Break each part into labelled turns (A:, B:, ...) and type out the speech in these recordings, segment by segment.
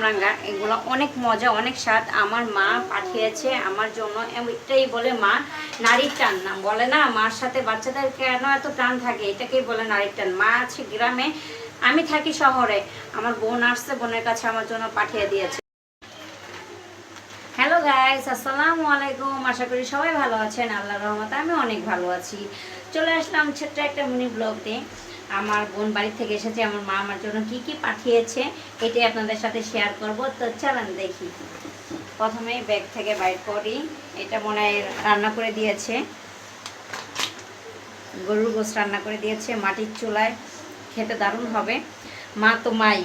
A: কামরাঙ্গা, এগুলো অনেক মজা, অনেক স্বাদ। আমার মা পাঠিয়েছে আমার জন্য এটাই বলে মা নারীর টান না। বলে না, মার সাথে বাচ্চাদের কেন এত টান থাকে? এটাকেই বলে নারীর টান। মা আছে গ্রামে, আমি থাকি শহরে। আমার বোন আসছে, বোনের কাছে আমার জন্য পাঠিয়ে দিয়েছে। হ্যালো গাইস আসসালামু আলাইকুম। আশা করি সবাই ভালো আছেন। আল্লাহর রহমতে আমি অনেক ভালো আছি। চলে আসলাম ছোট্ট একটা মিনি ব্লগ দিয়ে। আমার বোন বাড়ি থেকে এসেছে, আমার মা আমার জন্য কি কি পাঠিয়েছে, এটাই আপনাদের সাথে শেয়ার করব। তো চলেন দেখি। প্রথমে ব্যাগ থেকে বাইর করি। এটা মনে রান্না করে দিয়েছে। গরুর গোস রান্না করে দিয়েছে মাটির চুলায়। খেতে দারুণ হবে। মা তো মাই।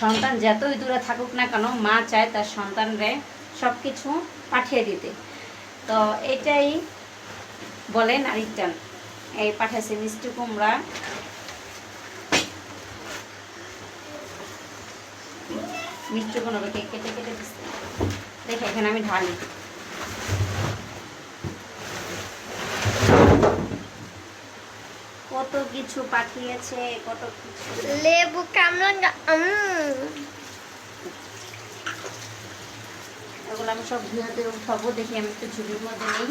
A: সন্তান যতই দূরে থাকুক না কেন, মা চায় তার সন্তানরে সব কিছু পাঠিয়ে দিতে। তো এটাই বলে নারীর টান এই পাঠাইছে মিষ্টি কুমড়া। মিষ্টি কুমড়াকে কেটে কেটে দিচ্ছে। দেখে এখানে আমি ঢালি। কত কিছু পাঠিয়েছে কত কিছু।
B: লেবু উম।
A: এগুলো আমি সব ধুয়াতে উঠাবো দেখি আমি একটু ঝুড়ির মধ্যে নেই।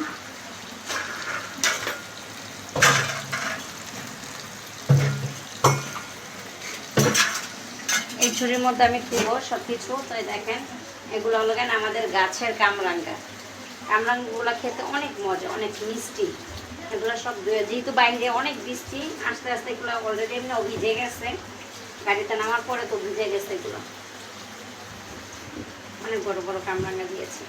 A: ঝুড়ির মধ্যে আমি তুলবো সব কিছু তো দেখেন এগুলো হলো কেন আমাদের গাছের কামরাঙ্গা। কামরাঙ্গাগুলো খেতে অনেক মজা অনেক মিষ্টি। এগুলো সব যেহেতু বাইরে অনেক বৃষ্টি আস্তে আস্তে এগুলো অলরেডি এমনি ভিজে গেছে। গাড়িতে নামার পরে তো ভিজে গেছে এগুলো। অনেক বড় বড় কামরাঙ্গা দিয়েছে।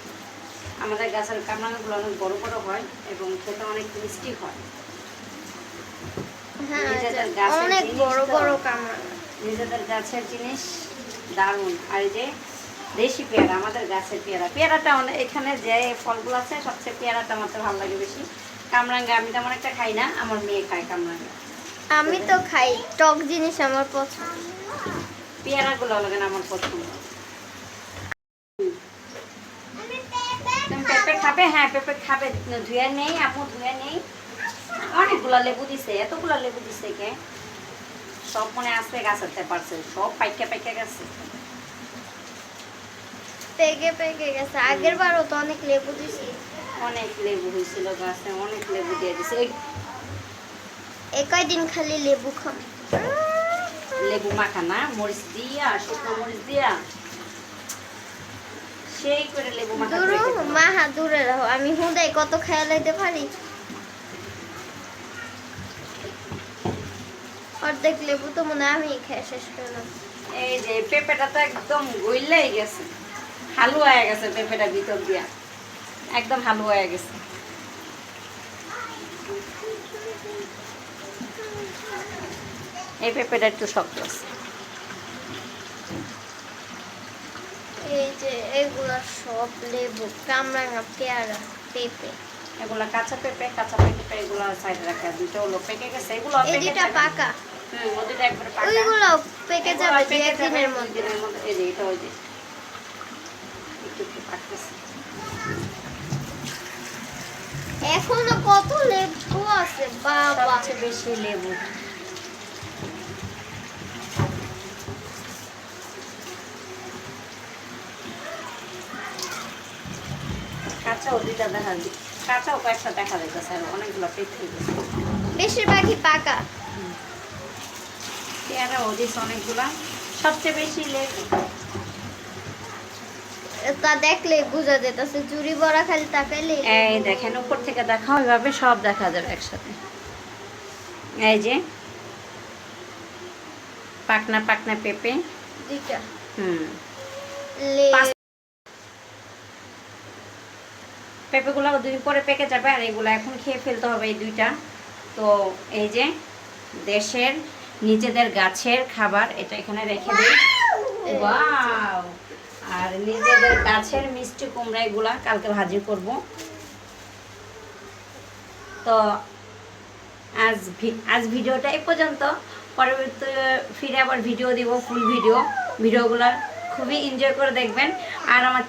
A: আমাদের গাছের কামরাঙ্গাগুলো অনেক বড় বড় হয় এবং খেতে অনেক মিষ্টি হয়।
B: হ্যাঁ
A: গাছের
B: অনেক বড় বড় কামরাঙ্গা।
A: নিজেদের গাছের জিনিস দারুণ। আর এই যে দেশি পেয়ারা আমাদের গাছের পেয়ারা। পেয়ারাটা অনেক এখানে যে ফলগুলো আছে সবচেয়ে পেয়ারাটা আমার তো ভালো লাগে বেশি। কামরাঙ্গা আমি তেমন একটা খাই না আমার মেয়ে খায় কামরাঙ্গা।
B: আমি তো খাই টক জিনিস আমার পছন্দ।
A: পেয়ারাগুলো লাগে না আমার পছন্দ। পেঁপে খাবে? হ্যাঁ পেঁপে খাবে। ধুয়ে নেই আপু ধুয়ে নেই। অনেকগুলো লেবু দিছে এতগুলো লেবু দিছে কে? সব মনে আসতে গাছাতে পারছে সব পাইকা পাইকা গেছে।
B: পেকে পেকে গেছে। আগের বারও তো অনেক লেবু দিছি।
A: অনেক লেবু হয়েছিল গাছে অনেক লেবু দিয়ে দিছে। এই
B: কয়দিন খালি লেবু খাম
A: লেবু মাখানা মরিচ দিয়া শুকনো মরিচ দিয়া। সেই করে লেবু মাখা
B: দূর মা হা দূরে রাখো আমি হুদাই কত খেয়াল লাইতে পারি? অর্ধেক লেবু তো মনে আমি খেয়ে শেষ করলাম
A: এই যে পেঁপেটা তো একদম গইলাই গেছে। হালুয়া হয়ে গেছে পেঁপেটা ভিতর দিয়া। একদম হালুয়া হয়ে গেছে। এই পেঁপেটা একটু শক্ত আছে।
B: এই যে এগুলা সব লেবু কামরাঙা পেয়ারা পেঁপে।
A: এগুলা কাঁচা পেঁপে কাঁচা পেঁপে এগুলো সাইডে রাখা দুটো হলো পেকে গেছে এগুলো পেকে। ওদের একবারে পাকা
B: ওইগুলো পেকে যাবে দু একদিনের মধ্যে।
A: দিনের মধ্যে। এই যে এটা ওই যে। একটু একটু পাকতেছে।
B: এখনও কত লেবু আছে বাবা।
A: বেশি লেবু। কাঁচাও দুইটা দেখা যায় কাঁচাও কয়েকটা দেখা যাইতেছে আর অনেকগুলো গেছে।
B: বেশিরভাগই পাকা।
A: পেয়ারা ওদিস অনেকগুলা। সবচেয়ে বেশি লেবু
B: তা দেখলে বোঝা যেতেছে চুরি বড়া খালি তাকাইলে
A: এই দেখেন উপর থেকে সব দেখা যাবে একসাথে। এই যে পাকনা পাকনা পেঁপে।
B: দুইটা।
A: হুম। পেঁপেগুলো দুদিন পরে পেকে যাবে আর এগুলো এখন খেয়ে ফেলতে হবে এই দুইটা। তো এই যে দেশের নিজেদের গাছের খাবার এটা এখানে রেখে দিই। ওয়াও আর নিজেদের গাছের মিষ্টি কুমড়া এগুলা কালকে ভাজি করব। তো আজ আজ ভিডিওটা এই পর্যন্ত। পরবর্তী ফিরে আবার ভিডিও দিব ফুল ভিডিও। ভিডিওগুলো খুবই এনজয় করে দেখবেন। আর আমার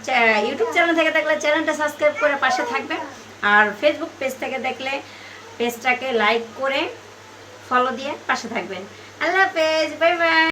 A: ইউটিউব চ্যানেল থেকে দেখলে চ্যানেলটা সাবস্ক্রাইব করে পাশে থাকবেন। আর ফেসবুক পেজ থেকে দেখলে পেজটাকে লাইক করে ফলো দিয়ে পাশে থাকবেন। আল্লাহ হাফেজ বাই বাই